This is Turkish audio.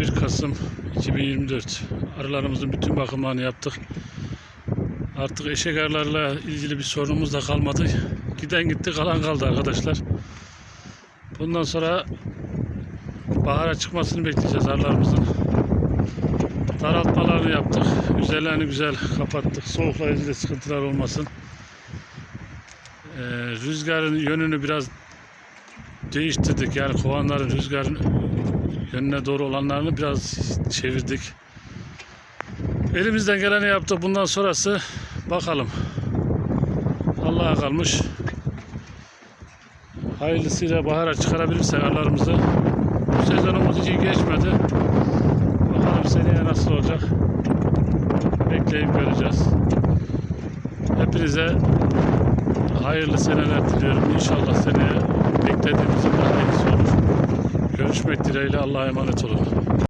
21 Kasım 2024 arılarımızın bütün bakımlarını yaptık. Artık eşek arılarla ilgili bir sorunumuz da kalmadı. Giden gitti kalan kaldı arkadaşlar. Bundan sonra bahara çıkmasını bekleyeceğiz arılarımızın. Daraltmalarını yaptık. Üzerlerini güzel kapattık. Soğukla ilgili sıkıntılar olmasın. Ee, rüzgarın yönünü biraz değiştirdik. Yani kovanların rüzgarın yönüne doğru olanlarını biraz çevirdik. Elimizden geleni yaptık. Bundan sonrası bakalım. Allah'a kalmış. Hayırlısıyla bahara çıkarabilirsek arılarımızı. Bu sezonumuz hiç iyi geçmedi. Bakalım seneye nasıl olacak. Bekleyip göreceğiz. Hepinize hayırlı seneler diliyorum. İnşallah seneye Görüşmek dileğiyle Allah'a emanet olun.